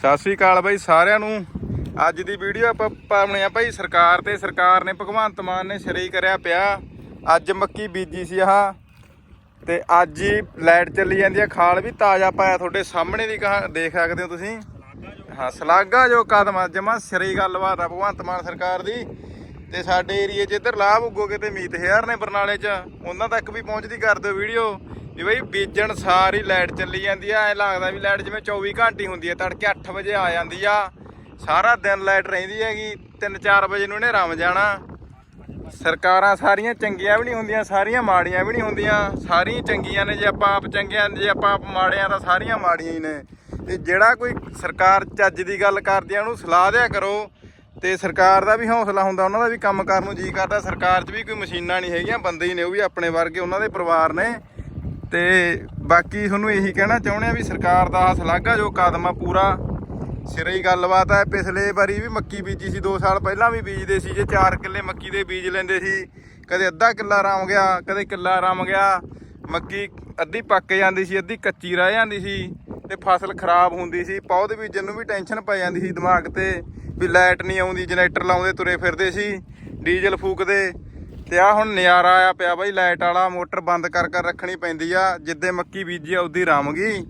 ਸਤਿ ਸ੍ਰੀ ਅਕਾਲ ਬਾਈ ਸਾਰਿਆਂ ਨੂੰ। ਅੱਜ ਦੀ ਵੀਡੀਓ ਆਪਾਂ ਪਾਉਣੇ ਆ ਭਾਈ ਸਰਕਾਰ ਤੇ। ਸਰਕਾਰ ਨੇ ਭਗਵੰਤ ਮਾਨ ਨੇ ਸਿਰੇ ਕਰਿਆ ਪਿਆ। ਅੱਜ ਮੱਕੀ ਬੀਜੀ ਸੀ ਆਹ। ਤੇ ਅੱਜ ਹੀ ਲਾਈਟ ਚੱਲੀ ਜਾਂਦੀ ਆ। ਖਾਲ ਵੀ ਤਾਜ਼ਾ ਪਾਇਆ ਤੁਹਾਡੇ ਸਾਹਮਣੇ ਦੀ ਕਹਾ ਦੇਖ ਸਕਦੇ ਹੋ ਤੁਸੀਂ। ਹਾਂ ਸਲਾਗਾ ਜੋ ਕਦਮ ਜਮਾ ਸਿਰੇ ਹੀ ਗੱਲਬਾਤ ਆ ਭਗਵੰਤ ਮਾਨ ਸਰਕਾਰ ਦੀ। ਤੇ ਸਾਡੇ ਏਰੀਏ 'ਚ ਇੱਧਰ ਲਾਭ ਉਗੋਗੇ ਤੇ ਮੀਤ ਹੇਅਰ ਨੇ ਬਰਨਾਲੇ 'ਚ। ਉਹਨਾਂ ਤੱਕ ਵੀ ਪਹੁੰਚਦੀ ਕਰ ਦਿਓ ਵੀਡੀਓ। ਵੀ ਬਈ ਬੀਜਣ ਸਾਰੀ ਲਾਈਟ ਚੱਲੀ ਜਾਂਦੀ ਆ, ਐ ਲੱਗਦਾ ਵੀ ਲਾਈਟ ਜਿਵੇਂ 24 ਘੰਟੇ ਹੁੰਦੀ ਹੈ ਤੜਕੇ 8 ਵਜੇ ਆ ਜਾਂਦੀ ਆ। ਸਾਰਾ ਦਿਨ ਲਾਈਟ ਰਹਿੰਦੀ ਹੈਗੀ 3-4 ਵਜੇ ਨੂੰ ਇਹਨੇ ਰਮ ਜਾਣਾ। ਸਰਕਾਰਾਂ ਸਾਰੀਆਂ ਚੰਗੀਆਂ ਵੀ ਨਹੀਂ ਹੁੰਦੀਆਂ, ਸਾਰੀਆਂ ਮਾੜੀਆਂ ਵੀ ਨਹੀਂ ਹੁੰਦੀਆਂ। ਸਾਰੀਆਂ ਚੰਗੀਆਂ ਨੇ, ਜੇ ਆਪਾਂ ਆਪ ਚੰਗੀਆਂ ਜੇ ਆਪਾਂ ਆਪ ਮਾੜਿਆਂ ਤਾਂ ਸਾਰੀਆਂ ਮਾੜੀਆਂ ਹੀ ਨੇ। ਤੇ ਜਿਹੜਾ ਕੋਈ ਸਰਕਾਰ ਚੱਜ ਦੀ ਗੱਲ ਕਰਦੀ ਆ, ਉਹਨੂੰ ਸਲਾਹ ਦਿਆ ਕਰੋ। ਤੇ ਸਰਕਾਰ ਦਾ ਵੀ ਹੌਸਲਾ ਹੁੰਦਾ, ਉਹਨਾਂ ਦਾ ਵੀ ਕੰਮ ਕਰਨ ਨੂੰ ਜੀ ਕਰਦਾ। ਸਰਕਾਰ 'ਚ ਵੀ ਕੋਈ ਮਸ਼ੀਨਾਂ ਨਹੀਂ ਹੈਗੀਆਂ, ਬੰਦੇ ਹੀ ਨੇ, ਉਹ ਵੀ ਆਪਣੇ ਵਰਗੇ, ਉਹਨਾਂ ਦੇ ਪਰਿਵਾਰ ਨੇ। ਤੇ ਬਾਕੀ ਤੁਹਾਨੂੰ ਇਹੀ ਕਹਿਣਾ ਚਾਹੁੰਦੇ ਆ ਵੀ ਸਰਕਾਰ ਦਾ ਆਹ ਸ਼ਲਾਘਾ ਜੋ ਕਦਮ ਆ ਪੂਰਾ। ਸਿਰੇ ਹੀ ਗੱਲਬਾਤ ਹੈ ਪਿਛਲੇ ਵਾਰੀ ਵੀ ਮੱਕੀ ਬੀਜੀ ਸੀ 2 ਸਾਲ ਪਹਿਲਾਂ ਵੀ ਬੀਜਦੇ ਸੀ, ਜੇ 4 ਕਿੱਲੇ ਮੱਕੀ ਦੇ ਬੀਜ ਲੈਂਦੇ ਸੀ, ਕਦੇ ਅੱਧਾ ਕਿੱਲਾ ਰਮ ਗਿਆ, ਕਦੇ ਕਿੱਲਾ ਰਮ ਗਿਆ। ਮੱਕੀ ਅੱਧੀ ਪੱਕ ਜਾਂਦੀ ਸੀ, ਅੱਧੀ ਕੱਚੀ ਰਹਿ ਜਾਂਦੀ ਸੀ ਤੇ ਫਸਲ ਖਰਾਬ ਹੁੰਦੀ ਸੀ ਪੌਦ ਬੀਜਣ ਨੂੰ ਵੀ ਟੈਨਸ਼ਨ ਪੈ ਜਾਂਦੀ ਸੀ ਦਿਮਾਗ ਤੇ, ਵੀ ਲਾਈਟ ਨਹੀਂ ਆਉਂਦੀ, ਜਨਰੇਟਰ ਲਾਉਂਦੇ ਤੁਰੇ ਫਿਰਦੇ ਸੀ, ਡੀਜ਼ਲ ਫੂਕਦੇ। ਤੇ ਆ ਹੁਣ ਨਜ਼ਾਰਾ ਆਇਆ ਪਿਆ ਬਾਈ, ਲਾਈਟ ਵਾਲਾ, ਮੋਟਰ ਬੰਦ ਕਰ ਕਰ ਰੱਖਣੀ ਪੈਂਦੀ ਆ, ਜਿੱਦੇ ਮੱਕੀ ਬੀਜੀ ਆ ਉਦੀ ਰਮ ਗਈ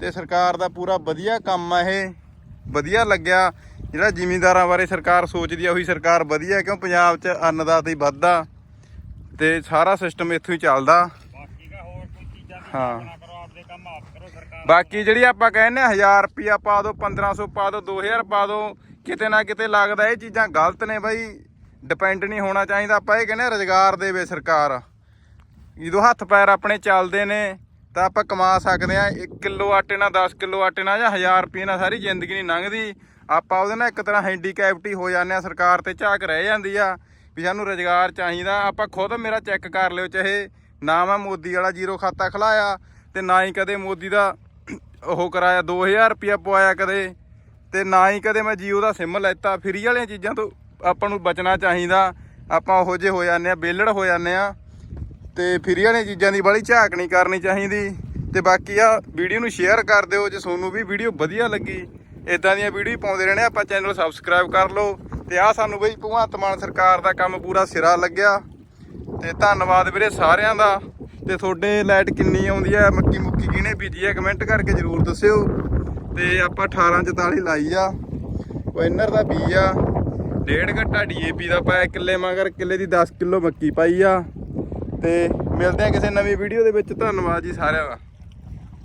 ਤੇ ਸਰਕਾਰ ਦਾ ਪੂਰਾ ਵਧੀਆ ਕੰਮ ਆ ਇਹ, ਵਧੀਆ ਲੱਗਿਆ। ਜਿਹੜਾ ਜ਼ਿਮੀਂਦਾਰਾਂ ਬਾਰੇ ਸਰਕਾਰ ਸੋਚਦੀ ਆ, ਉਹੀ ਸਰਕਾਰ ਵਧੀਆ, ਕਿਉਂ ਪੰਜਾਬ 'ਚ ਅੰਨਦਾਤਾ ਹੀ ਵੱਧਦਾ ਤੇ ਸਾਰਾ ਸਿਸਟਮ ਇੱਥੋਂ ਹੀ ਚੱਲਦਾ। ਹਾਂ। ਬਾਕੀ ਜਿਹੜੀ ਆਪਾਂ ਕਹਿੰਦੇ ਆ 1000 ਰੁਪਿਆ ਪਾ ਦਿਓ 1500 ਪਾ ਦਿਓ 2000 ਪਾ ਦਿਓ ਕਿਤੇ ਨਾ ਕਿਤੇ ਲੱਗਦਾ, ਇਹ ਚੀਜ਼ਾਂ ਗਲਤ ਨੇ ਬਾਈ। ਡਿਪੈਂਡ ਨਹੀਂ ਹੋਣਾ ਚਾਹੀਦਾ, ਆਪਾਂ ਇਹ ਕਹਿੰਦੇ ਆ ਰੁਜ਼ਗਾਰ ਦੇਵੇ ਸਰਕਾਰ। ਜਦੋਂ ਹੱਥ ਪੈਰ ਆਪਣੇ ਚੱਲਦੇ ਨੇ, ਤਾਂ ਆਪਾਂ ਕਮਾ ਸਕਦੇ ਆ 1 ਕਿਲੋ ਆਟੇ ਨਾਲ 10 ਕਿਲੋ ਆਟੇ ਨਾਲ ਜਾਂ 1000 ਰੁਪਏ ਨਾਲ ਸਾਰੀ ਜ਼ਿੰਦਗੀ ਨਹੀਂ ਲੰਘਦੀ। ਆਪਾਂ ਉਹਦੇ ਨਾਲ ਇੱਕ ਤਰ੍ਹਾਂ ਹੈਂਡੀਕੈਪਟੀ ਹੋ ਜਾਂਦੇ ਆ ਸਰਕਾਰ ਤੇ ਝਾਕ ਰਹਿ ਜਾਂਦੀ ਆ ਵੀ ਸਾਨੂੰ ਰੁਜ਼ਗਾਰ ਚਾਹੀਦਾ। ਆਪਾਂ ਖੁਦ ਮੇਰਾ ਚੈੱਕ ਕਰ ਲਿਓ, ਚਾਹੇ ਨਾ ਮੈਂ ਮੋਦੀ ਵਾਲਾ ਜ਼ੀਰੋ ਖਾਤਾ ਖਲਾਇਆ ਤੇ ਨਾ ਹੀ ਕਦੇ ਮੋਦੀ ਦਾ ਉਹ ਕਰਾਇਆ 2000 ਰੁਪਇਆ ਪਵਾਇਆ ਕਦੇ ਤੇ ਨਾ ਹੀ ਕਦੇ ਮੈਂ ਜੀਓ ਦਾ ਸਿਮ ਲੈਤਾ। ਫਰੀ ਵਾਲੀਆਂ ਚੀਜ਼ਾਂ ਤੋਂ ਆਪਾਂ ਨੂੰ ਬਚਣਾ ਚਾਹੀਦਾ, ਆਪਾਂ ਉਹੋ ਜਿਹੇ ਹੋ ਜਾਂਦੇ ਆ ਬੇਲੜ ਹੋ ਜਾਂਦੇ ਆ ਤੇ ਫਰੀ ਵਾਲੀਆਂ ਚੀਜ਼ਾਂ ਦੀ ਬੜੀ ਝਾਕ ਨਹੀਂ ਕਰਨੀ ਚਾਹੀਦੀ। ਤੇ ਬਾਕੀ ਆ ਵੀਡੀਓ ਨੂੰ ਸ਼ੇਅਰ ਕਰ ਦਿਓ, ਜੇ ਤੁਹਾਨੂੰ ਵੀ ਵੀਡੀਓ ਵਧੀਆ ਲੱਗੀ ਇਦਾਂ ਦੀਆਂ ਵੀਡੀਓ ਪਾਉਂਦੇ ਰਹਿਣੇ, ਆਪਾਂ ਚੈਨਲ ਸਬਸਕ੍ਰਾਈਬ ਕਰ ਲਓ। ਤੇ ਆ ਸਾਨੂੰ ਬਈ ਭਗਵੰਤ ਮਾਨ ਸਰਕਾਰ ਦਾ ਕੰਮ ਪੂਰਾ ਸਿਰਾ ਲੱਗਿਆ। ਤੇ ਧੰਨਵਾਦ ਵੀਰੇ ਸਾਰਿਆਂ ਦਾ। ਤੇ ਤੁਹਾਡੇ ਲਾਈਟ ਕਿੰਨੀ ਆਉਂਦੀ ਹੈ, ਮੱਕੀ ਮੁੱਕੀ ਕਿਹਨੇ ਬੀਜੀ ਹੈ ਕਮੈਂਟ ਕਰਕੇ ਜਰੂਰ ਦੱਸਿਓ। ਤੇ ਆਪਾਂ 1844 ਲਾਈ ਆ। ਵਿਨਰ ਦਾ ਬੀ ਆ। ਡੇਢ ਘੱਟਾ ਡੀਏਪੀ ਦਾ ਪਾਇਆ ਕਿੱਲੇ ਮਗਰ, ਕਿੱਲੇ ਦੀ 10 ਕਿਲੋ ਮੱਕੀ ਪਾਈ ਆ। ਤੇ ਮਿਲਦੇ ਆ ਕਿਸੇ ਨਵੀਂ ਵੀਡੀਓ ਦੇ ਵਿੱਚ। ਧੰਨਵਾਦ ਜੀ ਸਾਰਿਆਂ ਦਾ।